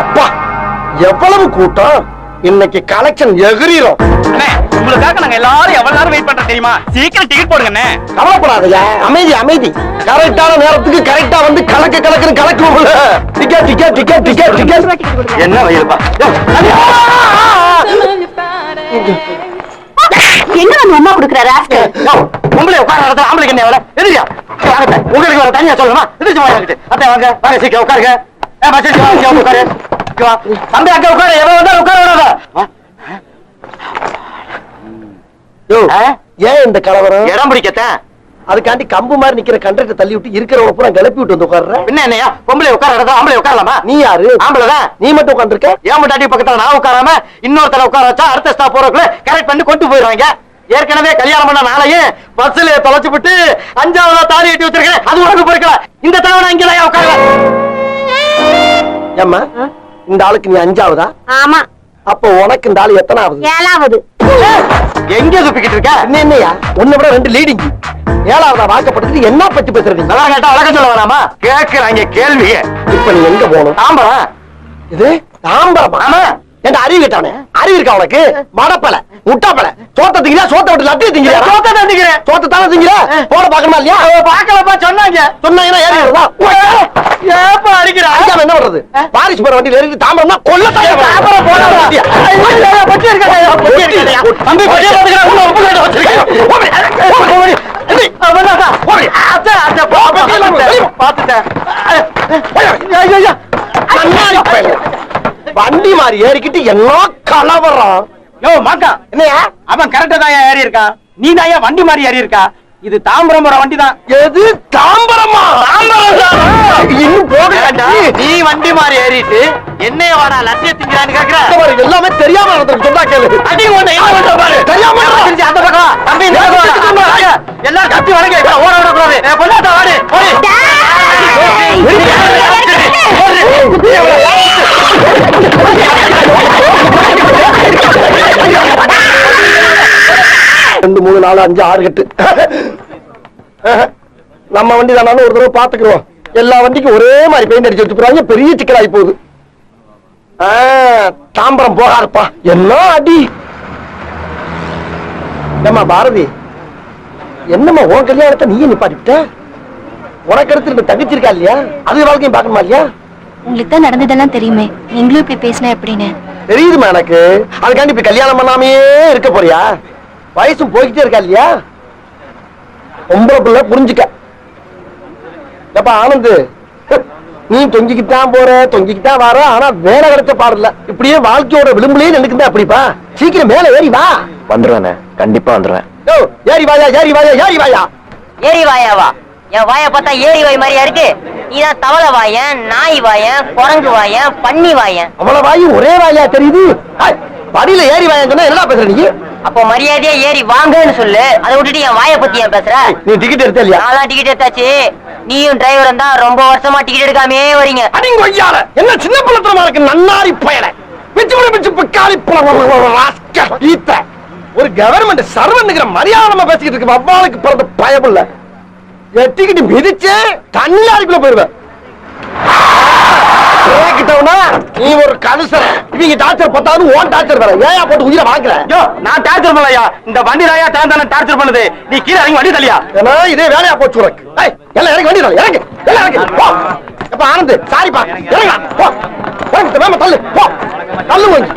அப்பா எவ்வளவு கூட்டம்? இன்னைக்கு கலெக்ஷன் எகிரிரும். அண்ணே உங்களுக்காக நாங்க எல்லாரும் எவ்வளவு நேரம் வெயிட் பண்றோம் தெரியுமா? சீக்கிரம் டிக்கெட் போடுங்க அண்ணே கவலைப்படாதயா. அமைதி அமைதி. கரெக்டான நேரத்துக்கு கரெக்டா வந்து கலக்க கலக்குன்னு கலக்கணும்ல ticket ticket ticket ticket ticket என்ன வயலுப்பா என்ன வந்து அம்மா கொடுக்குறாரு உங்களை உட்கார இடத்துல ஆம்பளைக்கு என்ன வேலை? எதிரியா? உங்களுக்கு வேற தனியா சொல்லணுமா? எதிர்த்து வாங்க அத்தை வாங்க வாங்க சீக்கிரம் உட்காருங்க. உட்காரு. வா. தம்பி அங்க உட்காரு. எவன் வந்தாலும் உட்கார விடாத ஏன் இந்த கலவரம்? இடம் பிடிக்கத்தான் அதுக்காண்டி கம்பு மாதிரி நிக்கிற கண்டக்டர் தள்ளி விட்டு இருக்கிறவங்க பூரா கிளப்பி விட்டு வந்து உட்கார்ற? பின்ன என்னையா? பொம்பளை உட்கார இடத்துல ஆம்பளை உட்காரலாமா? நீ யாரு? ஆம்பளை தான் நீ மட்டும் உட்காந்துருக்க ஏன் முட்டாட்டி பக்கத்துல நான் உட்காராம இன்னொருத்தர உட்கார வச்சா அடுத்த ஸ்டாப் போறதுக்குள்ள கரெக்ட் பண்ணி கொண்டு போயிடுவாங்க ஏற்கனவே கல்யாணம் பண்ண நாளையும் பஸ்ல தொலைச்சு விட்டு அஞ்சாவதா தாலி கட்டி வச்சிருக்கேன். அது உனக்கு பொறுக்கல. இந்த தடவை நான் இங்கதான் உட்கார ஏம்மா? இந்த ஆளுக்கு நீ அஞ்சாவதா? ஆமா. அப்போ உனக்கு இந்த ஆளு எத்தனாவது? ஏழாவது. எங்க துப்பிக்கிட்டு இருக்க? என்ன என்னையா? உன்னை விட ரெண்டு லீடிங் ஏழாவதா வாக்கப்பட்டது என்ன பத்தி பேசுறீங்க நல்லா கேட்டா வழக்கம் சொல்ல வேணாமா? கேக்குறாங்க கேள்விய. இப்ப நீ எங்க போகணும்? தாம்பரம். இது தாம்பரமா? ஆமா. என்ன அறிவு கேட்டானே அறிவு இருக்கா உனக்கு? மடப்பல முட்டாப்பல. சோத்த திங்கிறியா? சோத்த விட்டு லட்டு திங்கிறியா? சோத்தை தான் திங்கிறேன். சோத்த தானே திங்கிற போட பாக்கணுமா இல்லையா? பாக்கலப்பா சொன்னாங்க. சொன்னாங்கன்னா ஏறி வருதா ஏப்பா அடிக்கிறா அடிக்காம என்ன பண்றது பாரிஸ் போற வண்டியில ஏறி தாம்பரம்னா கொல்ல தாம்பரம். பொட்டி இருக்காதயா, பொட்டி இருக்காதயா. தம்பி, பொட்டியை போட்டுக்கிறா, உள்ள உப்பு கட்டு வச்சிருக்கேன். அவனாதா. அத்தை, அத்தை, போ, பார்த்துட்டேன், பார்த்துட்டேன். ஐயா, ஐயா, ஐயா. வண்டி மாதிரி ஏறிக்கிட்டு என்ன கலவரம் யோ, மாக்கா, என்னையா அவன் கரெக்டா தான் ஏறி இருக்கான் நீ தான் வண்டி மாதிரி ஏறி இருக்கா இது தாம்பரம் போற வண்டி தான் எது தாம்பரமா இன்னும் போகலாண்டா நீ வண்டி மாதிரி ஏறிட்டு என்னைய வாடா லட்சிய திங்கிறான்னு கேக்குற? எல்லாமே தெரியாம நடந்துருக்கு. சொன்னா கேளு. அடி என்ன பண்ற பாரு? தெரியாம தெரிஞ்சு அந்த பக்கம். தம்பி இந்த. எல்லாம் கத்தி இப்ப ஓட விடக்கூடாது ஏ, பொண்ணாத்தா வாடி. ஓடி ரெண்டு மூணு நாலு அஞ்சு ஆறு கட்டு நம்ம வண்டி தானே ஒரு தடவை பாத்துக்கிறோம் எல்லா வண்டிக்கும் ஒரே மாதிரி பெயிண்ட் அடிச்சு வச்சுக்கிறாங்க பெரிய சிக்கலாகி போகுது. ஆ, தாம்பரம் போகாருப்பா. என்ன அடி? ஏம்மா பாரதி? என்னம்மா உன் கல்யாணத்தை நீயே நிப்பாட்டிட்ட? உனக்கு அடுத்து ரெண்டு தங்கச்சி இருக்கா இல்லையா? அது வாழ்க்கையும் பார்க்கணுமா இல்லையா? உங்களுக்கு தான் நடந்ததெல்லாம் தெரியுமே. நீங்களும் இப்படி பேசினா எப்படின்னு? தெரியுதுமா எனக்கு. அதுக்காண்டி இப்ப கல்யாணம் பண்ணாமையே இருக்க போறியா? வயசும் போய்கிட்டே இருக்கா இல்லையா? பொம்பளை பிள்ளை புரிஞ்சுக்க. எப்ப ஆனந்து நீ தொங்கிக்கிட்டான் போற தொங்கிக்கிட்டான் வர ஆனா வேலை கிடைச்ச பாடல இப்படியே வாழ்க்கையோட விளிம்புலயே நினைக்குதா அப்படிப்பா சீக்கிரம் மேல ஏறி வா. வந்துருவேண்ணே கண்டிப்பா வந்துருவேன். ஏறி வாயா ஏறி வாயா ஏறி வாயா. ஏரி வாயாவா என் வாய பார்த்தா ஏரி வாய் மாதிரியா இருக்கு? நீதான் தவளை வாயன் நாய் வாயன் குரங்கு வாயன் பன்னி வாயன். அவ்வளவு வாயு ஒரே வாயா தெரியுது. படியில ஏறி வாயான்னு சொன்னா என்னடா பேசுற நீ? அப்போ மரியாதையா ஏறி வாங்கன்னு சொல்லு. அதை விட்டுட்டு என் வாயை பத்தி ஏன் பேசுற? நீ டிக்கெட் எடுத்த இல்லையா? நான் டிக்கெட் எடுத்தாச்சு. நீயும் டிரைவரும் தான் ரொம்ப வருஷமா டிக்கெட் எடுக்காமே வரீங்க. அடிங்க ஒய்யால என்ன சின்ன பழத்தனமா இருக்கு நன்னாரி பயல. பிச்சு பிடி பிச்சு பழம் ஈத்த. ஒரு கவர்மெண்ட் சர்வன்னுங்கிற மரியாதை பேசிக்கிட்டு இருக்கு வவ்வாலுக்கு பிறந்த பயமில்ல எட்டிக்கிட்டு மிதிச்சு தண்ணாரிக்குள்ள போயிருவேன் கேக்கிட்டவனா நீ ஒரு கலுசர இவங்க டார்ச்சர் பத்தாவது ஓன் டார்ச்சர் வேற. ஏயா போட்டு உயிரை வாங்குற யோ நான் டார்ச்சர் பண்ணலையா இந்த வண்டி ராயா தான் தானே டார்ச்சர் பண்ணுது. நீ கீழே இறங்கி வண்டி தள்ளியா? ஏன்னா இதே வேலையா போச்சு உனக்கு. ஏய், எல்லாம் இறங்கி வண்டி தள்ளு, இறங்கு. எல்லாம் இறங்கு. போ. எப்ப ஆனந்த்? சாரிப்பா இறங்க போ. வேம தள்ளு. போ. தள்ளு கொஞ்சம்.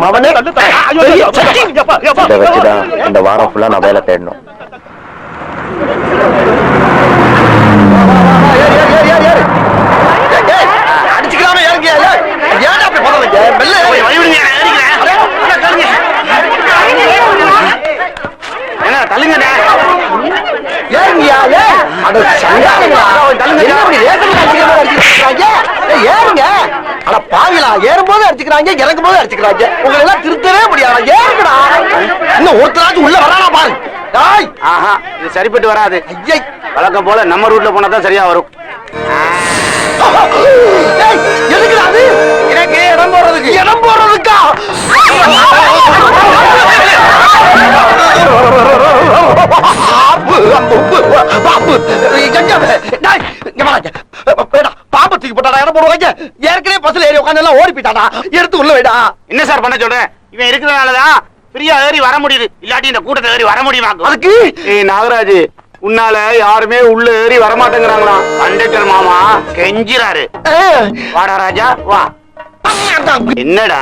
மவனே. இந்த வாரம் ஃபுல்லா நான் வேலை தேடணும் ஏறு, ஏறு, ஏறு, ஏறு, ஏறு. ஏய், ஏய், அடிச்சுக்கலாமே இறங்கியா ஏய், ஏன்டா அப்படி பதறீங்க? மெல்ல ஏறு. அடே, தள்ளுங்க என்ன இப்படி ரேஷன் அடிச்சுக்கிற மாதிரி அடிச்சுக்கிறாங்க? ஏய், ஏறுங்க அட பாவிலா ஏறும்போது அடிச்சுக்கிறாங்க இறங்கும் போது அடிச்சுக்கிறாங்க. உங்களை எல்லாம் திருத்தவே முடியாது? ஏறுங்கடா இன்னும் ஒருத்தராச்சும் உள்ள வரானா பாரு. டாய். ஆஹா இது சரிப்பட்டு வராது. ஐயை. வழக்கம் போல நம்ம ரூட்ல போனா தான் சரியா வரும். எல்லாம் ஓடி போயிட்டாடா. எடுத்து உள்ள வைடா. என்ன சார் பண்ண சொல்றேன் இவன் இருக்கிறதுனாலதான் ஃப்ரீயா ஏறி வர முடியுது. இல்லாட்டி இந்த கூட்டத்தை ஏறி வர முடியுமா? அதுக்கு? ஏய் நாகராஜ் உன்னால யாருமே உள்ள ஏறி வர மாட்டேங்கிறாங்களாம் கண்டக்டர் மாமா கெஞ்சிராரு வாடா ராஜா வா. என்னடா?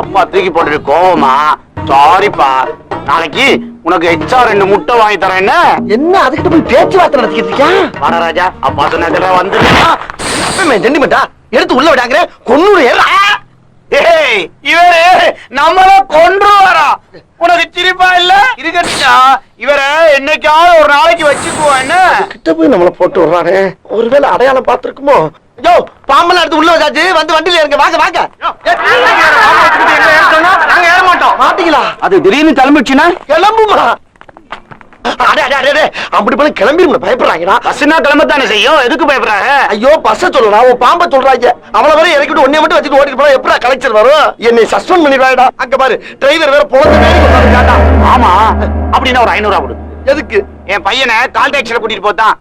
அப்பா தூக்கி போட்டுட்டு கோவமா? சாரிப்பா நாளைக்கு உனக்கு எச்சா ரெண்டு முட்டை வாங்கி தரேன் என்ன? என்ன அதுக்கிட்ட போய் பேச்சுவார்த்தை நடத்திக்கிட்டு இருக்கியா? வாடா ராஜா. அப்பா சொன்னதுல வந்து ஜெண்டிமெண்டா எடுத்து உள்ள விடாங்கிற கொன்னூறு ஏய் இவரு நம்மள கொன்று வரா உனக்கு சிரிப்பா இல்ல? இருக்கட்டா இவரை என்னைக்காவது ஒரு நாளைக்கு வச்சுக்குவோம் என்ன? கிட்ட போய் நம்மள போட்டு விடுறானே. ஒருவேளை அடையாளம் பார்த்திருக்குமோ? யோ பாம்பெல்லாம் எடுத்து உள்ள வச்சாச்சு. வந்து வண்டியில இருங்க வாங்க வாங்க. நாங்க ஏற மாட்டோம். மாட்டீங்களா? அது திடீர்னு கிளம்பிடுச்சுன்னா? கிளம்புமா? அப்படி போல கிளம்பிடுங்க பயப்படுறாங்கடா பஸ்னா கிளம்பத்தானே செய்யும் எதுக்கு பயப்படுறாங்க ஐயோ பஸ்ஸ சொல்லடா உன் பாம்ப சொல்றாங்க அவள வரை இறக்கிட்டு ஒன்னே மட்டும் வச்சுட்டு ஓடிட்டு போனா எப்படா கலெக்டர் வரும் என்னை சஸ்பெண்ட் பண்ணிடுவாடா அங்க பாரு டிரைவர் வேற காட்டா ஆமா அப்படின்னா ஒரு ஐநூறு கொடு எதுக்கு என் பையனை கால் டாக்ஸில கூட்டிட்டு போத்தான்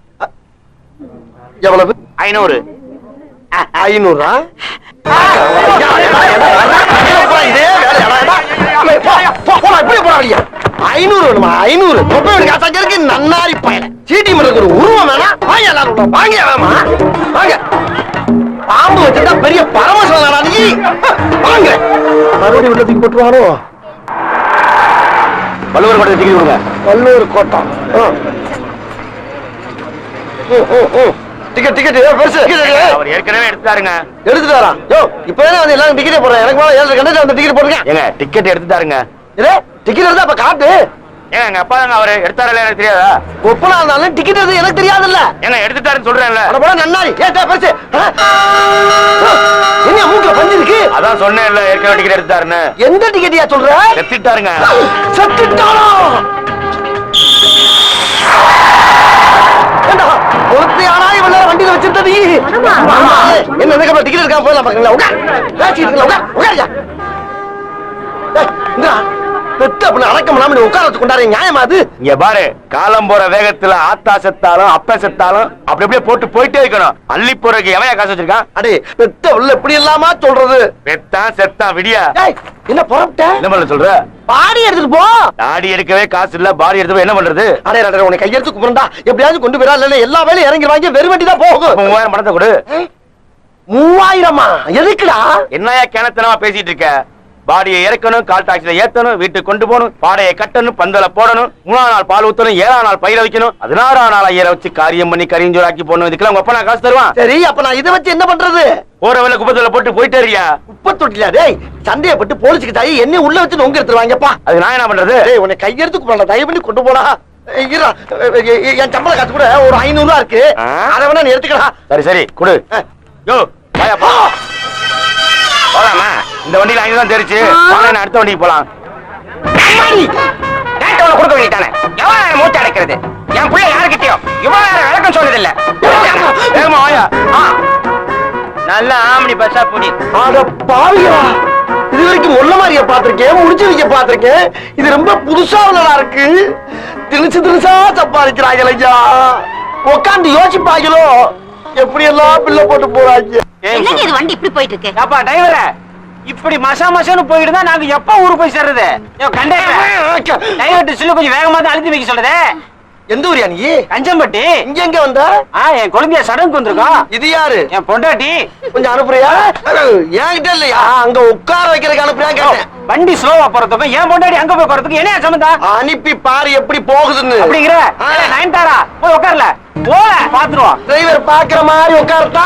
எவ்வளவு ஐநூறு ஐநூறா இதே வேலையாடா போடா இப்படி போறாடியா ஐநூறு வேணுமா? ஐநூறு. தொப்பையோட காசாங்க இருக்கு நன்னாரி பயல. சீட்டி மரத்துக்கு ஒரு உருவம் வேணா வாங்க எல்லாரும் உள்ள. வாங்க வேணாமா வாங்க. பாம்பு வச்சிருந்தா பெரிய பரமசிவனாடா நீ. வாங்க. மறுபடியும் உள்ள தூக்கி போட்டுருவானோ? வள்ளுவர் படத்தை டிக்கெட் கொடுங்க. வல்லூர் கோட்டம் டிக்கெட் டிக்கெட் பெருசு. அவர் ஏற்கனவே எடுத்துட்டாருங்க. எடுத்துட்டு வரா. யோ இப்பதான் வந்து எல்லாரும் டிக்கெட் போடுறேன் எனக்கு மேல ஏழு கண்டக்டர் அந்த டிக்கெட் போடுங்க ஏங்க டிக்கெட் எடுத்துட்டாருங்க. இதே டிக்கெட் எடுத்தா அப்ப காட்டு? ஏங்க எங்க அப்பா தாங்க அவரு. எடுத்தாரல எனக்கு தெரியாதா? ஒப்பனா இருந்தாலும் டிக்கெட் எடுத்து எனக்கு தெரியாதுல்ல. ஏங்க எடுத்துட்டாருன்னு சொல்றேன்ல. அட போட நன்னாரி ஏ தே பெருசு? என்ன மூக்குல பஞ்சு இருக்கு? அதான் சொன்னேன்ல ஏற்கனவே டிக்கெட் எடுத்தாருன்னு எந்த டிக்கெட்டியா சொல்ற? ஏண்டா, ஒருத்தையானா இவ்வளவு நேரம் வண்டியில வச்சிருந்தது. என்ன எனக்கு டிக்கெட் இருக்கா போயிடலாம் பாக்குறீங்களா உட்கார். உட்கார். உட்காரியா ஏய், இந்தா, பெத்த அப்படி அடக்கம் இல்லாம நீ உட்கார வச்சு கொண்டாரு நியாயமா அது? இங்க பாரு காலம் போற வேகத்துல ஆத்தா செத்தாலும் அப்ப செத்தாலும் அப்படி அப்படியே போட்டு போயிட்டே இருக்கணும். அள்ளி போறதுக்கு எவன் காசு வச்சிருக்கான் அடே பெத்த உள்ள இப்படி இல்லாம சொல்றது? பெத்தான் செத்தான் விடியா? என்ன புறப்பட்ட? என்ன பண்ண சொல்ற? பாடி எடுத்துட்டு போ. தாடி எடுக்கவே காசு இல்ல பாடி எடுத்து என்ன பண்றது? அடே அடே உன்னை கையெடுத்து கும்பிடுண்டா எப்படியாவது கொண்டு போயிடா இல்ல எல்லா வேலையும் இறங்கிடுவாங்க வெறும் வண்டி தான் போகும். மூவாயிரம் பணத்தை கொடு. மூவாயிரமா? எதுக்குடா? என்னையா கிணத்தனமா பேசிட்டு இருக்க? பாடியை இறக்கணும் கால் டாக்ஸில ஏத்தணும் வீட்டுக்கு கொண்டு போகணும் பாடையை கட்டணும் பந்தல போடணும் மூணாம் நாள் பால் ஊத்தணும் ஏழாம் நாள் பயிர வைக்கணும் பதினாறாம் நாள் ஐயரை வச்சு காரியம் பண்ணி கரிஞ்சோராக்கி போடணும். இதுக்கெல்லாம் உங்க அப்பா நான் காசு தருவான். சரி அப்ப நான் இதை வச்சு என்ன பண்றது? போற வேலை குப்பத்துல போட்டு போயிட்டே இருக்கியா? குப்பை தொட்டில டேய் சந்தேகப்பட்டு போலீஸுக்கு தாயி என்ன உள்ள வச்சு நொங்க எடுத்துருவாங்கப்பா அது நான் என்ன பண்றது? டேய் உன்னை கையெடுத்து கும்பிடலாம் தயவு பண்ணி கொண்டு போடா. என் சம்பள காசு கூட ஒரு ஐநூறு ரூபா இருக்கு? அதை வேணா நீ எடுத்துக்கடா. சரி சரி கொடு. யோ வாயா போ போலாமா? இந்த வண்டியில ஐநூறு தான் தெரிச்சு வாங்க நான் அடுத்த வண்டிக்கு போலாம். கொடுக்க வேண்டியதானே எவ்வளவு நேரம் மூச்சு அடைக்கிறது? என் பிள்ளை யாருக்கிட்டயோ? இவ்வளவு நேரம் விளக்கம் சொன்னது இல்ல வேகமா வாயா. ஆ. நல்ல ஆம்பளி பஸ்ஸா புடி அட பாவியா. இது வரைக்கும் முள்ள மாதிரிய பாத்திருக்கேன் முடிச்சு வைக்க பாத்திருக்கேன் இது ரொம்ப புதுசா உள்ளதா இருக்கு. திணிச்சு திணிச்சா சம்பாதிக்கிறாங்க ஐயா உட்காந்து யோசிப்பாங்களோ எப்படி எல்லாம் பிள்ளை போட்டு போறாங்க என்னங்க இது வண்டி இப்படி போயிட்டு இருக்கு? ஏப்பா டிரைவர இப்படி மசா மசான்னு போயிட்டு நாங்க எப்ப ஊருக்கு போய் சேர்றது? டிரைவர் சொல்லி கொஞ்சம் வேகமா தான் அழுத்தி வைக்க சொல்லுது. எந்த ஊரியா நீ? கஞ்சம்பட்டி. இங்க எங்க வந்த? என் குழந்தைய சடங்கு வந்திருக்கோம் இது யாரு? என் பொண்டாட்டி. கொஞ்சம் அனுப்புறியா? என்கிட்ட இல்லையா? அங்க உட்கார வைக்கிறதுக்கு அனுப்புறியா கேட்டேன். வண்டி ஸ்லோவா போறதுக்கும் என் பொண்டாட்டி அங்க போய் போறதுக்கு என்ன சம்பந்தம் அனுப்பி பாரு எப்படி போகுதுன்னு. அப்படிங்கிற. நயன்தாரா போய் உட்கார்ல. போல பாத்துருவோம். டிரைவர் பாக்குற மாதிரி உட்காரட்டா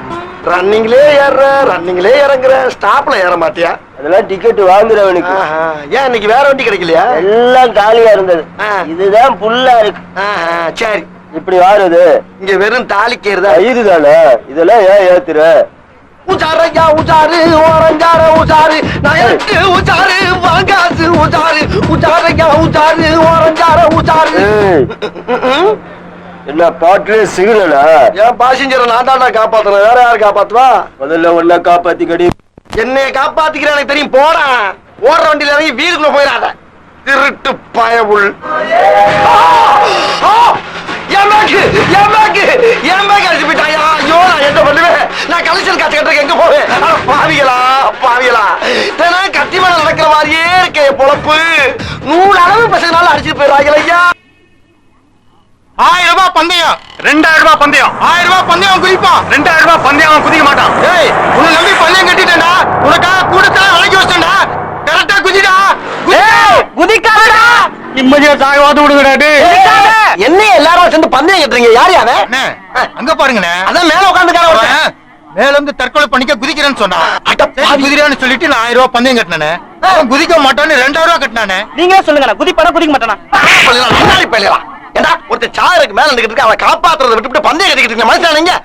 ரன்னிங்லே ஏறுற ரன்னிங்லே இறங்குற. ஸ்டாப்ல ஏற மாட்டியா? அதெல்லாம் டிக்கெட் வாங்குறவனுக்கு. ஏன் இன்னைக்கு வேற வண்டி கிடைக்கலையா? எல்லாம் காலியா இருந்தது. இதுதான் புல்லா இருக்கு. சரி. இப்படி வாருது. இங்க வெறும் தாலிக்கிறதா இது தானே? இதெல்லாம் ஏன் ஏத்துற? உச்சாரையா உச்சாரு ஓரஞ்சார உச்சாரு நயட்டு உச்சாரு வாங்காசு உச்சாரு உச்சாரையா உச்சாரு ஓரஞ்சார ம்ம். என்ன பாட்டுல சிக்னலா என் பாசஞ்சரை நான் தாண்டா காப்பாத்துறேன். வேற யாரு காப்பாத்துவா? முதல்ல ஒன்னா காப்பாத்தி கடி என்னைய காப்பாத்திக்கிற எனக்கு தெரியும். போடா. ஓடுற வண்டியில இறங்கி வீடுக்குள்ள போயிடாத. திருட்டு பயவுள்! ஆ! என் பேக்கு என் பேக்கு என் பேக்கு அடிச்சு போயிட்டாயா ஐயோ நான் என்ன பண்ணுவேன்? நான் கலெக்ஷன் காசு கட்டுறதுக்கு எங்க போவேன்? பாவிகளா பாவிகளா. தினம் கத்தி மேல நடக்கிற மாதிரியே இருக்கே பொழப்பு. நூறு அளவு பசங்கனால அடிச்சுட்டு போயிடுறாங்க ஐயா. ஆயிரம் ரூபாய் பந்தயம். ரெண்டாயிரம் ரூபாய் பந்தயம். ஆயிரம் ரூபாய் பந்தயம் குதிப்பான் ரெண்டாயிரம் ரூபாய் பந்தயம் அவன் குதிக்க மாட்டான். ஏய் உன்னை நம்பி பந்தயம் கட்டிட்டேன்டா. உனக்காக கூடத்தா அழைக்க வச்சேன்டா. கரெக்டா குதிடா. குதிக்காதடா. நிம்மதியா சாகவாது விடுங்கடா என்ன எல்லாரும் சேர்ந்து பந்தயம் கட்டுறீங்க? யார் யாரு அங்க பாருங்கண்ணே. அதான் மேல உட்காந்துக்கார மேல இருந்து தற்கொலை பண்ணிக்க குதிக்கிறேன்னு பாவி. குதிரான்னு சொல்லிட்டு நான் ஆயிரம் ரூபாய் பந்தயம் கட்டினானே. குதிக்க மாட்டான்னு ரெண்டாயிரம் ரூபாய் கட்டினானே. நீங்க சொல்லுங்க குதிப்பானா குதிக்க மாட்டானா? பள்ளிலாம், முன்னாடி பள்ளிலாம். ஏண்டா? ஒருத்தன் சாருக்கு மேல நின்னுகிட்டு இருக்க, அவனை காப்பாத்துறதை விட்டுவிட்டு பந்தயம் கட்டிக்கிட்டு இருக்க மனுஷன் நீங்க?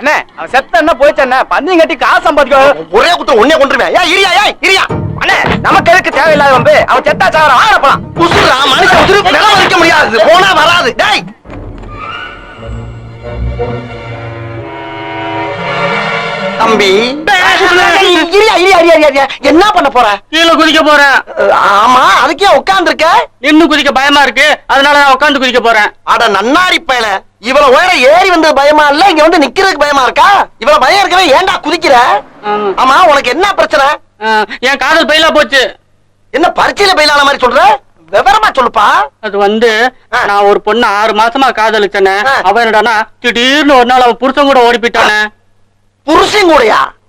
அண்ணே அவன் செத்த என்ன போயிச்சு அண்ணே? பந்தயம் கட்டி காசு சம்பாதிக்க. ஒரே குத்த ஒன்னே கொண்டுருவேன் ஏன் இரியா ஏன் இரியா. அண்ணே நமக்கு எதுக்கு தேவையில்லாத வம்பு? அவன் செத்தா மனுஷன் உசுரு நிலம் வைக்க முடியாது. போனா வராது. டேய். தம்பி. இரியா இரியா இரியா இரியா, என்ன பண்ண போற? கீழே குதிக்க போறேன். ஆமா அதுக்கே உட்கார்ந்து இருக்க நின்னு குதிக்க பயமா இருக்கு. அதனால நான் உட்காந்து குதிக்க போறேன். அட நன்னாரி பயல. இவ்வளவு உயரம் ஏறி வந்தது பயமா இல்ல? இங்க வந்து நிக்கிறதுக்கு பயமா இருக்கா? இவ்வளவு பயம் இருக்கவே ஏன்டா குதிக்கிற? ஆமா. உனக்கு என்ன பிரச்சனை? என் காதல் பயிலா போச்சு. என்ன பரீட்சையில பயிலான மாதிரி சொல்ற? விவரமா சொல்லுப்பா. அது வந்து. நான் ஒரு பொண்ணு ஆறு மாசமா காதலிச்சேனே. ஆ. அவ என்னடானா திடீர்னு ஒரு நாள் அவ புருஷன் கூட ஓடி போயிட்டானே. புருஷன் கூடயா?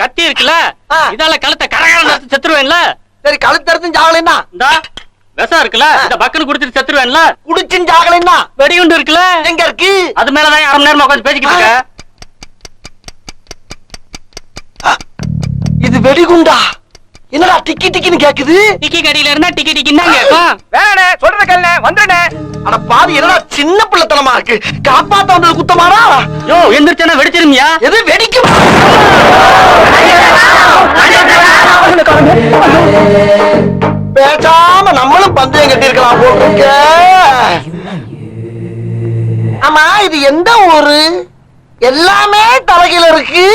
கத்தி இருக்குல்ல. இதால கழுத்தை கரகர செத்துருவேன்ல? சரி கழுத்தறுத்தும் சாகலைன்னா இந்தா விஷம் இருக்குல்ல? இந்த பக்குன்னு குடிச்சிட்டு செத்துருவேன்ல? குடிச்சும் சாகலைன்னா வெடிகுண்டு இருக்குல்ல? எங்க இருக்கு? அது மேலதான் அரை மணி நேரமா உட்காந்து பேசிக்கிட்டு இருக்க. இது வெடிகுண்டா? என்னடா டிக்கி டிக்கின்னு கேக்குது? டிக்கி கடியில இருந்தா டிக்கி டிக்கின்னு தான் கேட்கும். வேணே சொல்றது கல்ல வந்துடுனே. அட பாவி என்னடா சின்ன பிள்ளைத்தனமா இருக்கு? காப்பாத்த வந்தது குத்தமாடா? யோ எந்திரிச்சனா வெடிச்சிருமியா? எது வெடிக்கும்? பேசாம நம்மளும் பந்தயம் கட்டி இருக்கலாம் போட்டிருக்க. ஆமா இது எந்த ஊரு? எல்லாமே தலைகீழ இருக்கு.